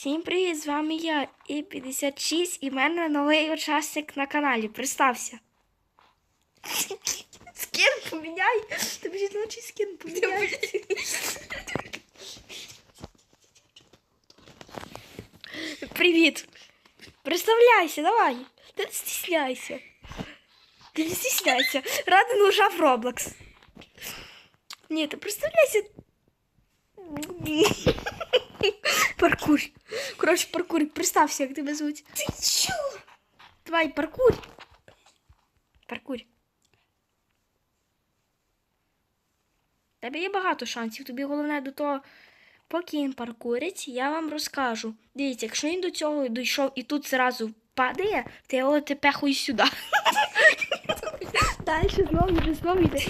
Всім привіт! З вами я І56 і в мене новий учасник на каналі. Представся. Скін поміняй! Тобі жіночий скін поміняй. Привіт! Представляйся, давай! Ти не стісняйся. Ти не стісняйся. Рада нажав Roblox. Ні, ти представляйся. Паркур. Коротше, паркур. Представся, як тебе звуть. Ти що? Давай, паркур. Паркур. Тебе є багато шансів. Тобі головне до того, поки він паркурить, я вам розкажу. Дивіться, якщо він до цього дійшов і тут зразу падає, то я його тепехую сюди. Далі знову йде, знову йде.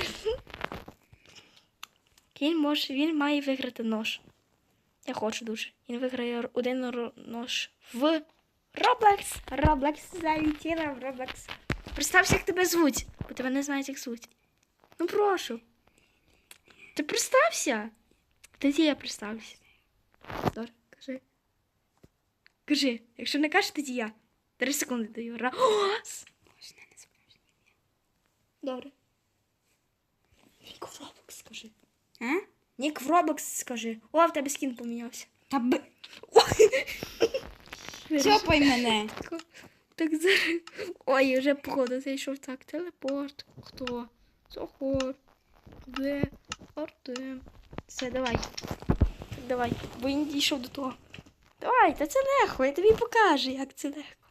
Він може, він має виграти нож. Я хочу дуже. Він виграє один нож в Roblox. Roblox залетіла в Roblox. Представся, як тебе звуть, бо тебе не знають, як звуть. Ну прошу. Ти представся. Тоді я представлюся. Добре, кажи. Кажи, якщо не кажеш, тоді я. Три секунди даю. Раз. Добре. Нік в Roblox скажи. А? Нік в Roblox скажи. О, в тебе скін помінявся. Та б... Чопай мене. Так зараз. Ой, вже походу зайшов так. Телепорт. Хто? Захор. Де? Артем. Все, давай. Давай. Бо він дійшов до того. Давай, та це легко, я тобі покажу, як це легко.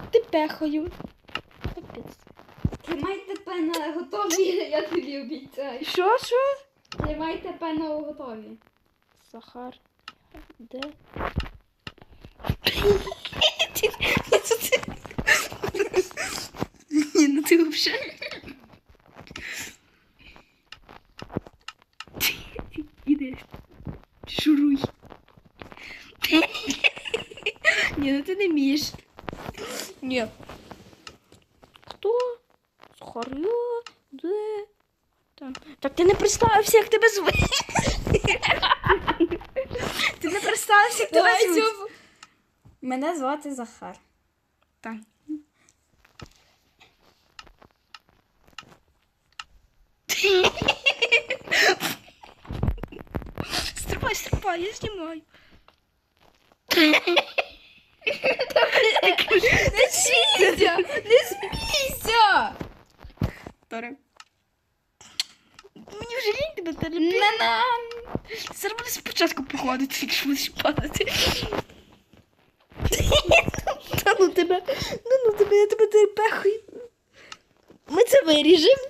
Ти пехою. Капець. Тримайте пена готові, я тобі обіцяю. Що, що? Тримайте пена готові. Сахар. Де? Ні, ну ти взагалі. Ідеш. Шуруй. Ні, ну ти не вмієш. Ні. Хто? Сахарю? Де? Там. Так ти не представився, як тебе звуть. Ти не представився, як тебе звуть. Мене звати Захар. Так. Стривай, стривай, я знімаю. Не смійся! Не смійся! Добре. Мені вже лінь тебе терпіти. Не нам! Зараз буде спочатку походити, якщо будеш падати. Та ну тебе, ну ну тебе, я тебе терпехую. Ми це виріжемо.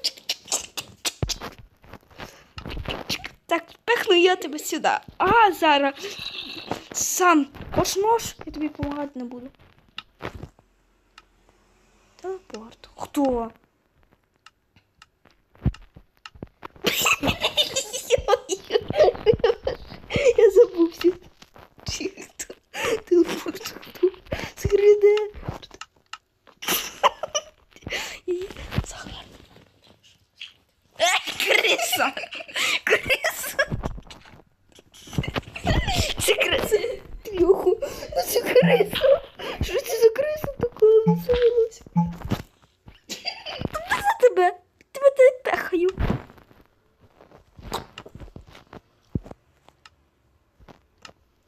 Так, пехну я тебе сюди. А, зараз. Сам. Хоч нож, я тобі допомагати не буду. Телепорт. Хто? Я забувся. Чи хто? Телепорт. Хто? Скриде. Захар. Е, Криса. Криса. Це криса. Трюху. Ну це криса. Що це за криса така називалась? Та за тебе. Тебе ти пехаю.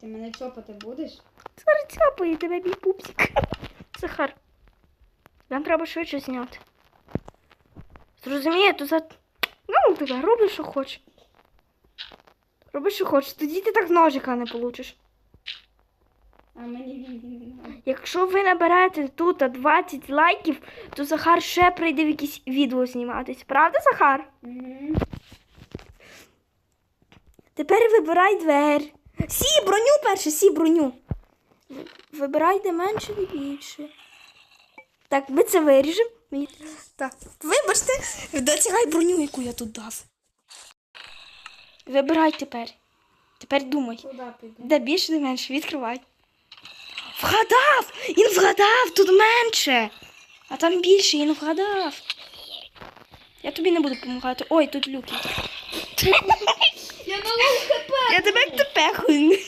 Ти мене чопати будеш? Зараз цяпає тебе мій пупсик. Захар. Нам треба швидше зняти. Зрозуміє, то за. Ну, тебе, роби, що хочеш. Роби, що хочеш. Тоді ти так ножика не получиш. А мені. Якщо ви наберете тут 20 лайків, то Захар ще прийде в якісь відео зніматись. Правда, Захар? Угу. Тепер вибирай двері. Сі, броню перше, сі броню. Ви- Вибирай де менше і більше. Так, ми це виріжемо. Мені- Так, вибачте, дотягай броню, яку я тут дав. Вибирай тепер. Тепер думай. Де більше, де менше, відкривай. Вгадав! Він вгадав, тут менше. А там більше, він вгадав. Я тобі не буду допомагати. Ой, тут люки. Я на лоу хп! Я тебе як тепехую.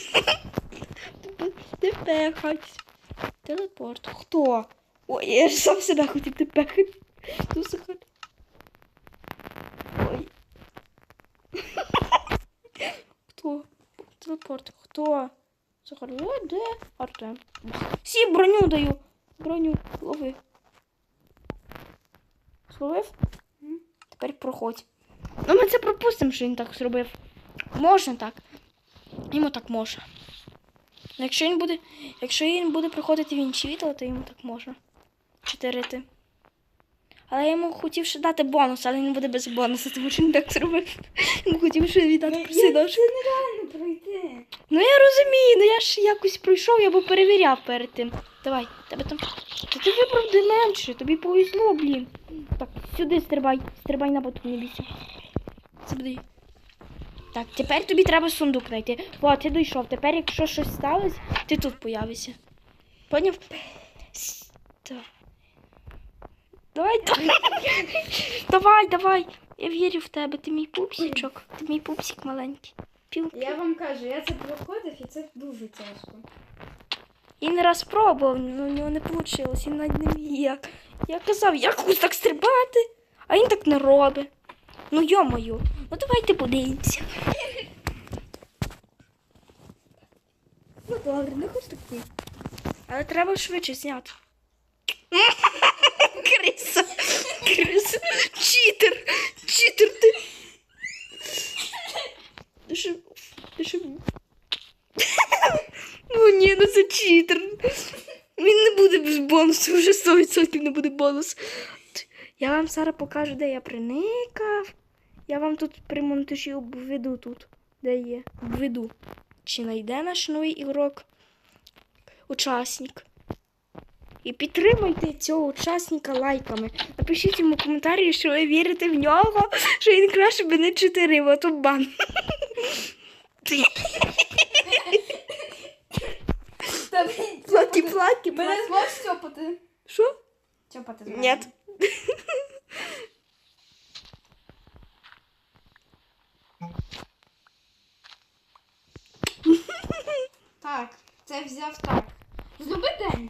тепехать. Телепорт. Хто? Ой, я ж сам себе хотів. Хто Захар? Ой. Хто? Телепорт. Хто? Захар, де? Артем. Всі броню даю. Броню. Лови. Зловив? Тепер проходь. Ну ми це пропустимо, що він так зробив. Можна так. Йому так. Ну, Якщо він буде, якщо він буде приходити в інші відео, то йому так можна. Чотирити. Але я йому хотів ще дати бонус, але він буде без бонусу, тому що він так зробив. Він хотів ще віддати псидош. Це нереально пройти. Ну я розумію, ну я ж якось пройшов, я би перевіряв перед тим. Давай, тебе там. Та ти вибрав де менше, тобі повезло, блін. Так, сюди стрибай, стрибай на боту, не бійся. Це буде. Так, тепер тобі треба сундук знайти. О, ти дійшов. Тепер, якщо щось сталося, ти тут появишся. Поняв? Давай, давай. давай, давай. Я вірю в тебе, ти мій пупсичок. Ти мій пупсик маленький. Пів. Я вам кажу, я це проходив і це дуже тяжко. Він раз пробував, але у нього не вийшло, він навіть не міг. Я казав, як так стрибати, а він так не робить. Ну йо-моє, ну давайте подивимося. Ну добре, не хоч такий. Але треба швидше зняти. Криса. Криса. Читер. Читер ти. Ти що? Ну ні, ну це читер. Він не буде без бонусу, вже 100% не буде бонус. Я вам зараз покажу, де я приникав. Я вам тут при монтажі обведу тут, де є. Обведу. Чи знайде наш новий ігрок? Учасник. І підтримайте цього учасника лайками. Напишіть йому коментарі, що ви вірите в нього, що він краще би не чотирив, а то бан. Плаки-плаки. Мене зможеш стьопати? Що? Стьопати Нет. Так, це взяв так. Зроби день.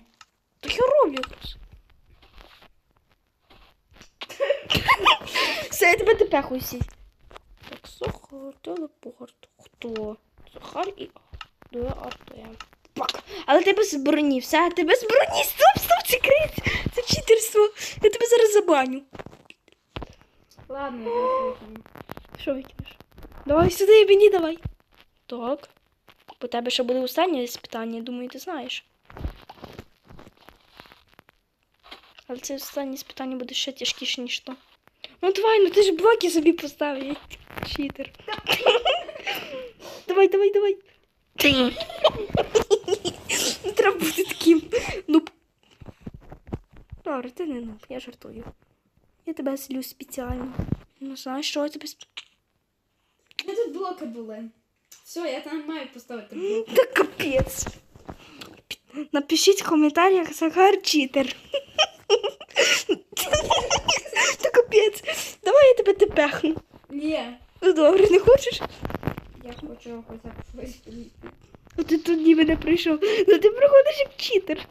Так я роблю. Все, я тебе тепеху сіть. Так, Сахар, телепорт. Хто? Сахар і де Артем. Пак. Але ти без броні, все, ти без броні. Стоп, стоп, це крит. Це читерство. Я тебе зараз забаню. Ладно, я викину. Що викинеш? Давай сюди, мені давай. Так. По тебе ще буде останнє питання, думаю, ти знаєш. Але це останнє питання буде ще тяжкіше, ніж то. Ну давай, ну ти ж блоки собі поставив, як читер. давай, давай, давай. Не треба бути таким. Ну. Добре, ти не ну, я жартую. Я тебе злю спеціально. Ну знаєш, що я тебе сп- Де тут блоки були? Все, я там маю поставити. Та капець. Напишіть в коментарях Захар читер. Та капець. Давай я тебе тепехну. Ні. Ну добре, не хочеш? Я хочу хоча б щось. А ти тут ніби не прийшов. Ну ти проходиш як читер.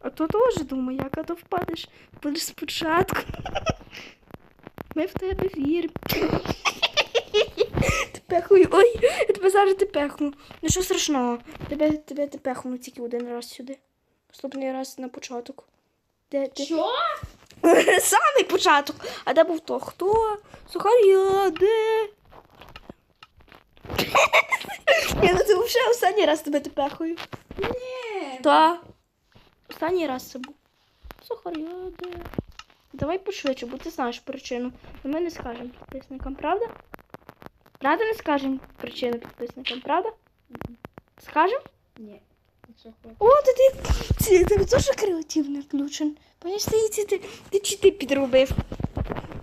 А то теж думаю, як а то впадеш. Будеш спочатку. Ми в тебе віримо. Тепехую. Ой, я тебе зараз тепехну. Ну що страшного? Тебе, тебе тепехну тільки один раз сюди. Наступний раз на початок. Де ти? Що? Самий початок. А де був то? Хто? Сухаря, де? Я на це вже останній раз тебе тепехаю. Ні. Та. Останній раз це був. Сухаря, де? Давай пошвидше, бо ти знаєш причину. І ми не скажемо підписникам, правда? Правда не скажемо причину підписникам, правда? Скажемо? Ні. О, ти, ти, ти теж креативний включен. Паніш, здається, ти, ти чити підробив.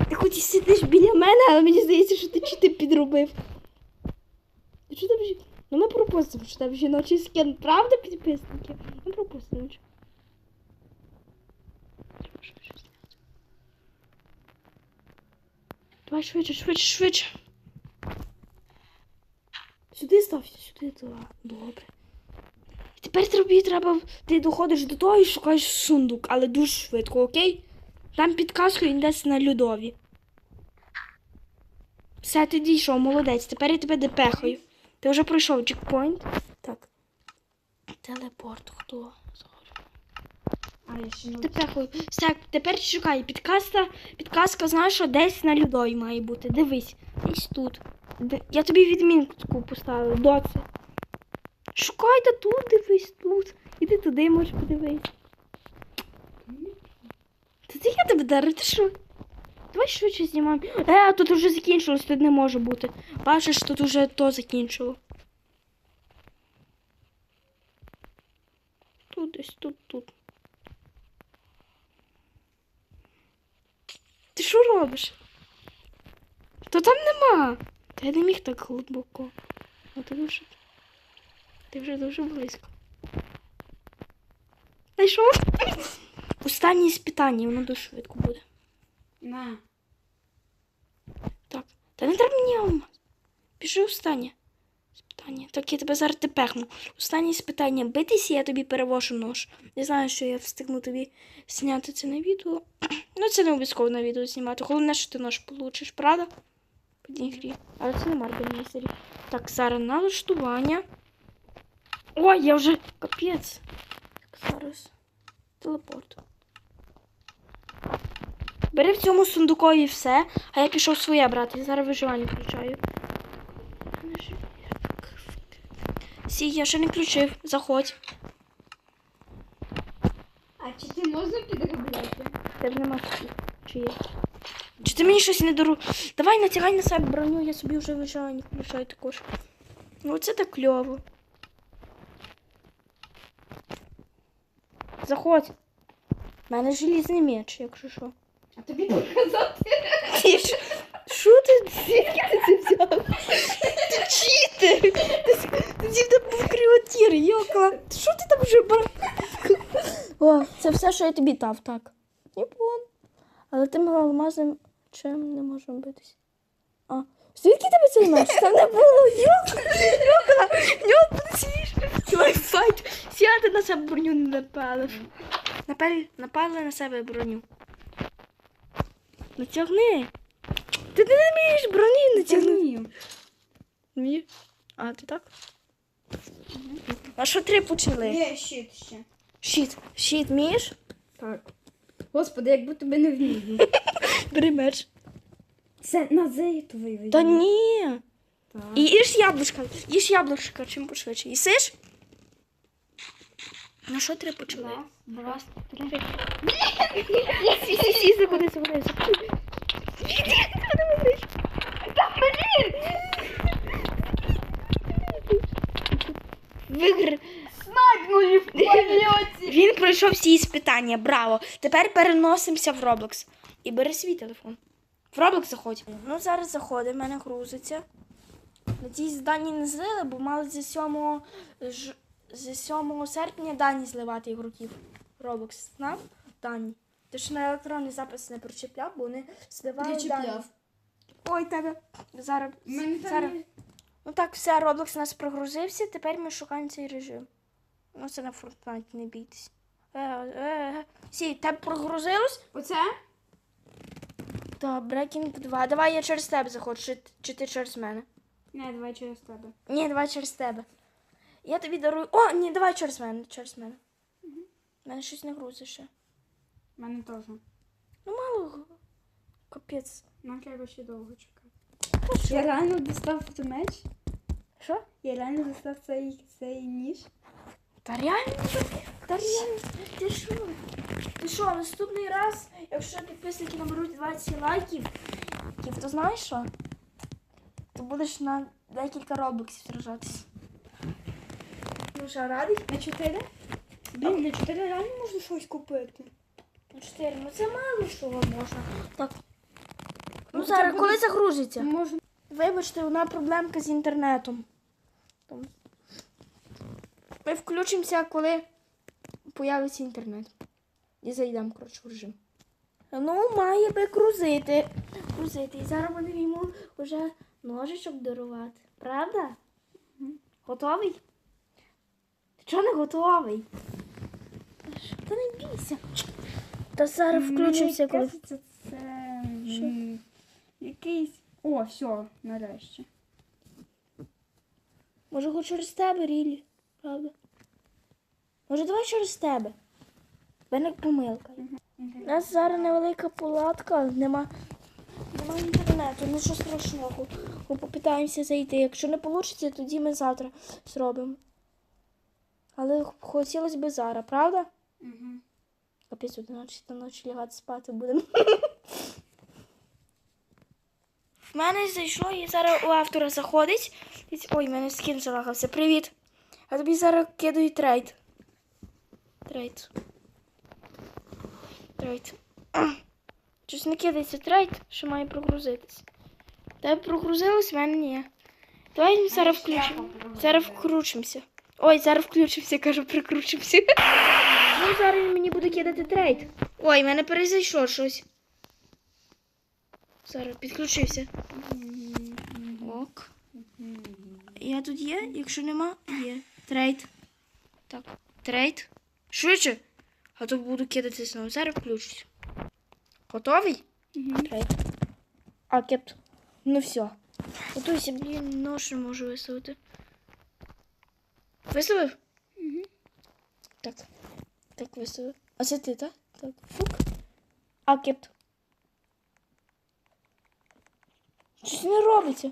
Ти хоч і сидиш біля мене, але мені здається, що ти підробив. Ти що там Ну ми пропустимо, що там жіночий скін, правда, підписники? Ми пропустимо. що. Треба швидше зняти. Давай швидше, швидше, швидше. Сюди стався, сюди, то добре. Тепер тобі треба, ти доходиш до того і шукаєш сундук, але дуже швидко, окей? Там підказку він десь на льодові. Все, ти дійшов, молодець. Тепер я тебе депехаю. Ти вже пройшов чекпоінт. Так. Телепорт, хто? А, я ще не Депехаю. Все, тепер шукай. Підказка, підказка, знаєш, що десь на льодові має бути. Дивись. Десь тут. Де- Я тобі відмінку поставила. Доце. Шукай та тут, дивись тут. Іди туди, можеш подивись. Та це я тебе дарю, ти що? Давай швидше знімаємо. Е, тут вже закінчилось, тут не може бути. Бачиш, тут уже то закінчило. Тут десь, тут, тут. Ти що робиш? То там нема. Та я не міг так глибоко. А ти дуже. Ти вже дуже близько. Знайшов? Останнє спитання, воно дуже швидко буде. На. Так. Та не треба мені алмаз. Пішли останнє. Спитання. Так, я тебе зараз тепехну. Останнє спитання. Битися, я тобі перевожу нож. Не знаю, що я встигну тобі зняти це на відео. Ну, це не обов'язково на відео знімати. Головне, що ти нож получиш, правда? В одній грі. Але це не Марбель містері. Так, зараз налаштування. Ой, я вже капець. Так, зараз. Телепорт. Бери в цьому сундукові все, а я пішов своє брати. Зараз виживання включаю. Сі, я ще не включив. Заходь. А чи ти можна підробляти? Тебе нема. Чи є? Чи ти мені щось не дару? Давай натягай на себе броню, я собі вже виживання включаю також. Ну це так кльово. Заходь. У мене желізний меч, якщо що. А тобі показати? Ти ж- Що ти? Звідки ти це взяв? Ти читер! Ти Тоді був кривотір, йокла. Що ти там вже брав? О, це все, що я тобі дав, так. Ніпон. Але тим алмазом чим не можемо битись. А, звідки тебе цей меч? Там не було. Йокла, йокла, нього працюєш. Давай файт. Сяти на себе броню не напалив. Напали, напали на себе броню. Натягни. Ти не вмієш броні. Вмію. Вмієш? А, ти так? А що три почали? Є щит ще. Щит. Щит вмієш? Так. Господи, якби тебе не вмію. Бери меч. Це на зейтовий вийде. Та ні. Так. І їж яблучка. Їж яблучка чим пошвидше. Їсиш? На що три почали? Раз, два, три. Сі, сі, сі, заходи, заходи, заходи. Вигр... Снайпнули в польоті. Він пройшов всі іспитання, браво. Тепер переносимося в Roblox. І бери свій телефон. В Roblox заходь. Ну, зараз заходить, в мене грузиться. Надіюсь, дані не злили, бо мали зі 7, ж... зі 7 серпня дані зливати ігроків. Roblox знав дані. Ти ж на електронний запис не причепляв, бо вони зливали дані. Ой, тебе. Зараз. Мене зараз. Ну так, все, Roblox у нас прогрузився, тепер ми шукаємо цей режим. Ну, це на Fortnite, не бійтесь. Е, е, е. Сі, тебе прогрузилось? Оце? Так, Breaking 2. Давай я через тебе заходжу, чи, чи ти через мене? Не, давай через тебе. Ні, давай через тебе. Я тобі дарую. О, ні, давай через мене, через мене. У мене щось не грузить ще. У мене теж. Ну, мало. Капець. Нам треба ще довго чекати. Я реально достав цей меч. Що? Я реально достав цей, цей ніж. Та реально? Та реально? Ти що? Ти що, наступний раз, якщо підписники наберуть 20 лайків, то знаєш що? Ти будеш на декілька робоксів сражатися. Ну що, радий? На 4? Блін, на 4 реально можна щось купити. Ну 4, ну це мало що можна. Так. Ну Ну, зараз, коли загрузиться? Можна. Вибачте, одна проблемка з інтернетом. Ми включимося, коли появиться інтернет. І зайдемо, коротше, в режим. Ну, має би крузити. Крузити. І зараз вони йому вже ножичок дарувати. Правда? Готовий? Ти чого не готовий? Та не бійся. Та зараз включимося, коли. це якийсь. О, все, нарешті. Може, хоч через тебе, Рілі, правда? Може, давай через тебе. В мене помилка. У нас зараз невелика палатка, нема, нема інтернету, нічого страшного. Ми попитаємося зайти. Якщо не вийде, тоді ми завтра зробимо. Але хотілося б зараз, правда? Угу. Капець, 11 на ночі лягати спати будемо. В мене зайшло і зараз у автора заходить. Ой, в мене скін залагався. Привіт. А тобі зараз кидаю трейд. Трейд. Трейд. Щось не кидається трейд, що має прогрузитись. Тебе прогрузилось, в мене ні. Давай зараз включимо. Зараз вкручимося. Ой, зараз включимося, кажу, прикручимося. Ну, зараз мені буде кидати трейд. Ой, в мене перезайшло щось. Зараз підключився. Ок. Я тут є? Якщо нема, є. Трейд. Так, трейд. Швидше. А то буду кидати знову. Зараз включусь. Готовий? Трейд. А, кепт. Ну все. Готуйся, блін, нож не можу виставити. Виставив? Так. Так виставив. А це ти, так? Так. Фук. А, кепт. Щось не робиться.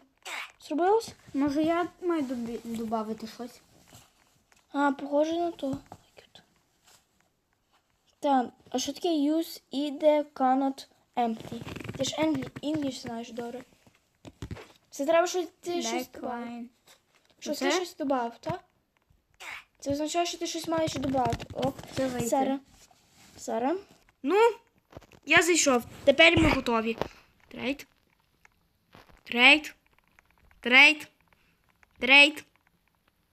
Зробилось? Може я маю додати щось? А, похоже на то. Так, а що таке use ide cannot empty? Ти ж English, знаєш, добре. Це треба щось ти щось. Backline. Щось ти щось добавив, так? Це означає, що ти щось маєш додати. Це. Сара. Сара. Ну, я зайшов. Тепер ми готові. Трейд. Трейд. Трейд. Трейд.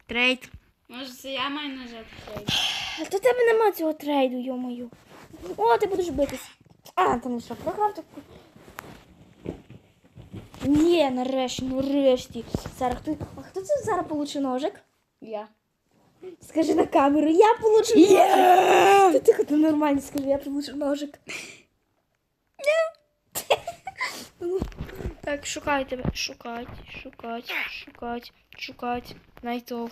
Трейд. Може це я маю нажати цей. А то тебе нема цього трейду, йо-мою. О, ти будеш битись. А, там що, програв таку. Ні, нарешті, нарешті. Сара, хто, а хто це зараз получив ножик? Я. Скажи на камеру, я получу ножик. Ти тихо, ти нормально скажи, я получу ножик. Ну, Так, шукай тебе. Шукать, шукать, шукать, шукать. Найти.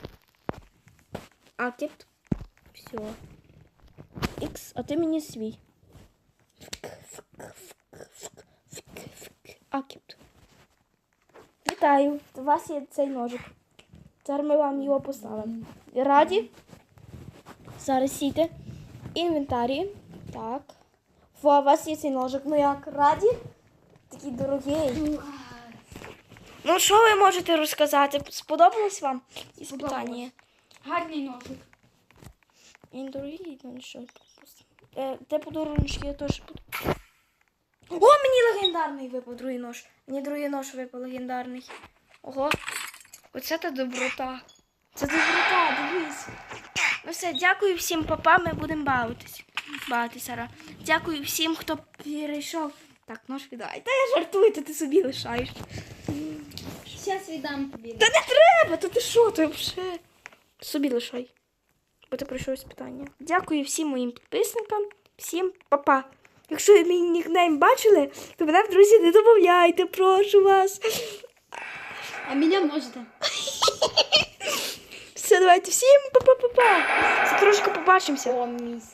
Акет. Все. Ікс, а ти мені свій. Акет. Вітаю. У вас є цей ножик. Зараз ми вам його поставимо. Раді? Зараз сійте. Інвентарі. Так. Во, у вас є цей ножик. Ну як, раді? Такий дорогий. Ну, що ви можете розказати? Сподобалось вам іспитання? Гарний ножик. Він дорогий, ну що. Е, те подарунки я теж буду. О, мені легендарний випав другий нож. Мені другий нож випав легендарний. Ого. Оце та доброта. Це доброта, дивись. Ну все, дякую всім, папа, ми будемо бавитись. Сара. Дякую всім, хто перейшов. Так, нож віддай. Та я жартую, то ти собі лишаєш. Зараз віддам тобі. Та не треба, то ти що, ти вже собі лишай. Бо ти пройшов питання. Дякую всім моїм підписникам, всім папа. Якщо ви мій нікнейм бачили, то мене в друзі не додавайте, прошу вас. А мене можете. Все, давайте всім па-па-па-па. Це трошки побачимося.